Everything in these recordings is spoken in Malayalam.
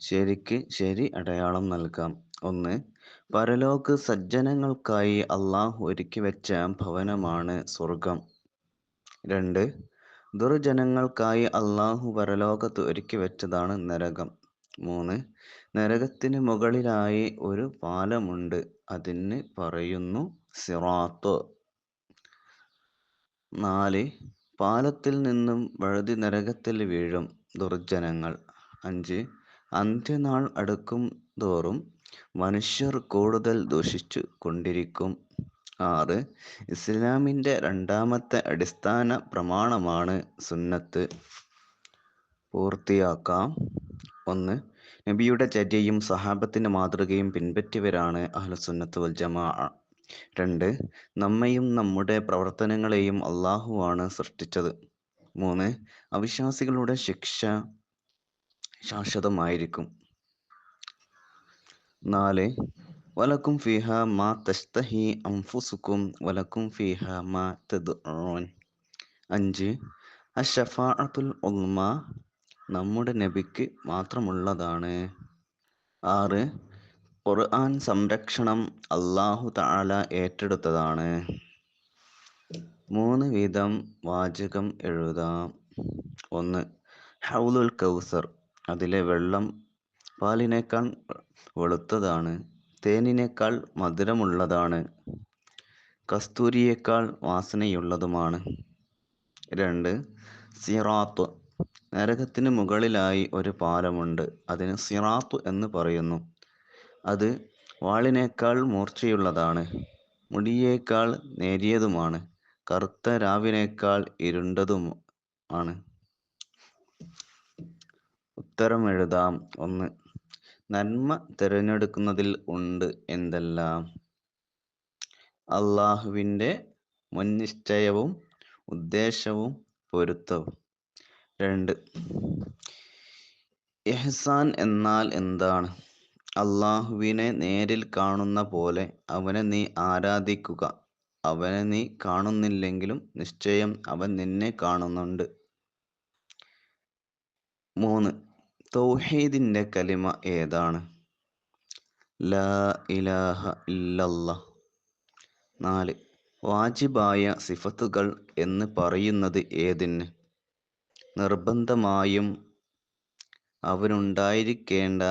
ശരിക്ക് ശരി അടയാളം നൽകാം. ഒന്ന് പരലോക സജ്ജനങ്ങൾക്കായി അള്ളാഹു ഒരുക്കി വെച്ച ഭവനമാണ് സ്വർഗം രണ്ട് ദുർജനങ്ങൾക്കായി അള്ളാഹു പരലോകത്ത് ഒരുക്കി വെച്ചതാണ് നരകം. മൂന്ന് നരകത്തിന് മുകളിലായി ഒരു പാലമുണ്ട്. അതിന് പറയുന്നു സിറാത്ത്. നാല് പാലത്തിൽ നിന്നും വഴുതി നരകത്തിൽ വീഴും ദുർജനങ്ങൾ. അഞ്ച് അന്ത്യനാൾ അടുക്കും തോറും മനുഷ്യർ കൂടുതൽ ദുഷിച്ചു കൊണ്ടിരിക്കും. ആറ്. ഇസ്ലാമിന്റെ രണ്ടാമത്തെ അടിസ്ഥാന പ്രമാണമാണ് സുന്നത്ത്. പൂർത്തിയാക്കാം. ഒന്ന്. നബിയുടെ ചര്യയും സഹാബത്തിന്റെ മാതൃകയും പിൻപറ്റിയവരാണ് അഹ്ലുസുന്നത്ത് വൽ ജമാ. രണ്ട്. നമ്മയും നമ്മുടെ പ്രവർത്തനങ്ങളെയും അള്ളാഹുവാണ് സൃഷ്ടിച്ചത്. മൂന്ന്. അവിശ്വാസികളുടെ ശിക്ഷ ശാശ്വതമായിരിക്കും. നാല് വലക്കും ഫിഹ മാ തസ്തഹി അംഫുസുക്കും വലക്കും ഫിഹ മാ തദ്ഊൻ അഞ്ച് അഷഫാഅത്തുൽ ഉൽമ നമ്മുടെ നബിക്ക് മാത്രമുള്ളതാണ് ആറ് ഖുർആൻ സംരക്ഷണം അള്ളാഹു താല ഏറ്റെടുത്തതാണ് മൂന്ന് വീതം വാചകം എഴുതാം. ഒന്ന് ഹൗലുൽ കൗസർ അതിലെ വെള്ളം പാലിനേക്കാൾ വെളുത്തതാണ് തേനിനേക്കാൾ മധുരമുള്ളതാണ് കസ്തൂരിയേക്കാൾ വാസനയുള്ളതുമാണ്. രണ്ട് സിറാത്ത്. നരകത്തിന് മുകളിലായി ഒരു പാലമുണ്ട് അതിന് സിറാത്ത് എന്ന് പറയുന്നു. അത് വാളിനേക്കാൾ മൂർച്ചയുള്ളതാണ് മുടിയേക്കാൾ നേരിയതുമാണ് കറുത്ത രാവിനേക്കാൾ ഇരുണ്ടതും ആണ് ഉത്തരം എഴുതാം. ഒന്ന് നന്മ തിരഞ്ഞെടുക്കുന്നതിൽ ഉണ്ട് എന്തെല്ലാം? അള്ളാഹുവിന്റെ മുൻനിശ്ചയവും ഉദ്ദേശവും പൊരുത്തവും. രണ്ട് എഹ്സാൻ എന്നാൽ എന്താണ്? അള്ളാഹുവിനെ നേരിൽ കാണുന്ന പോലെ അവനെ നീ ആരാധിക്കുക. അവനെ നീ കാണുന്നില്ലെങ്കിലും നിശ്ചയം അവൻ നിന്നെ കാണുന്നുണ്ട്. മൂന്ന് തൗഹീദിന്റെ കലിമ ഏതാണ്? ലാ ഇലാഹ ഇല്ലല്ലാഹ്. നാല്. വാജിബായ സിഫത്തുകൾ എന്ന് പറയുന്നത് ഏതിന്? നിർബന്ധമായും അവനുണ്ടായിരിക്കേണ്ട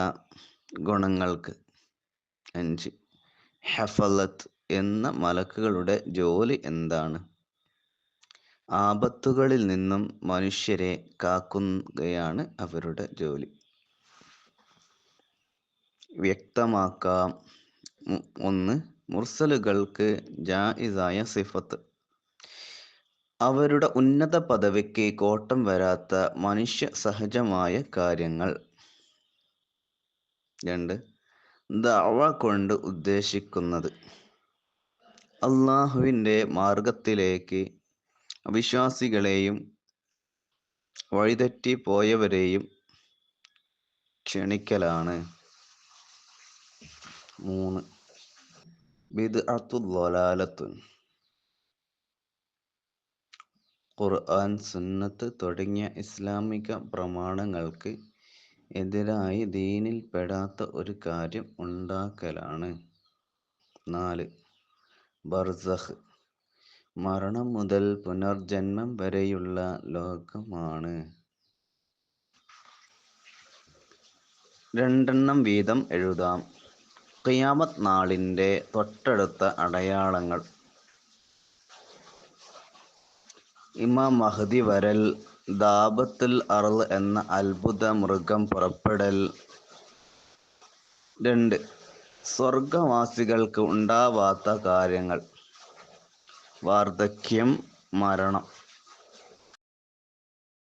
ഗുണങ്ങൾക്ക്. അഞ്ച്. ഹഫലത്ത് എന്ന മലക്കുകളുടെ ജോലി എന്താണ്? ആപത്തുകളിൽ നിന്നും മനുഷ്യരെ കാക്കുകയാണ് അവരുടെ ജോലി. വ്യക്തമാക്കാം. ഒന്ന് മുർസലുകൾക്ക് ജായിസായ സിഫത്ത്. അവരുടെ ഉന്നത പദവിക്ക് കോട്ടം വരാത്ത മനുഷ്യ സഹജമായ കാര്യങ്ങൾ. രണ്ട് ദവ കൊണ്ട് ഉദ്ദേശിക്കുന്നത്. അള്ളാഹുവിന്റെ മാർഗത്തിലേക്ക് അവിശ്വാസികളെയും വഴിതെറ്റി പോയവരെയും ക്ഷണിക്കലാണ്. മൂന്ന്. ബിദ്അത്തുലാലത്തുൻ ഖുർആൻ സുന്നത്ത് തുടങ്ങിയ ഇസ്ലാമിക പ്രമാണങ്ങൾക്ക് എതിരായി ദീനിൽ പെടാത്ത ഒരു കാര്യം ഉണ്ടാക്കലാണ്. നാല്. ബർസഖ് മരണം മുതൽ പുനർജന്മം വരെയുള്ള ലോകമാണ്. രണ്ടെണ്ണം വീതം എഴുതാം. ഖിയാമത്ത് നാളിന്റെ തൊട്ടടുത്ത അടയാളങ്ങൾ. ഇമാം മഹദി വരൽ ദാബത്തുൽ അർൾ എന്ന അത്ഭുത മൃഗം പുറപ്പെടൽ. രണ്ട് സ്വർഗവാസികൾക്ക് ഉണ്ടാവാത്ത കാര്യങ്ങൾ. വാർദ്ധക്യം മരണം.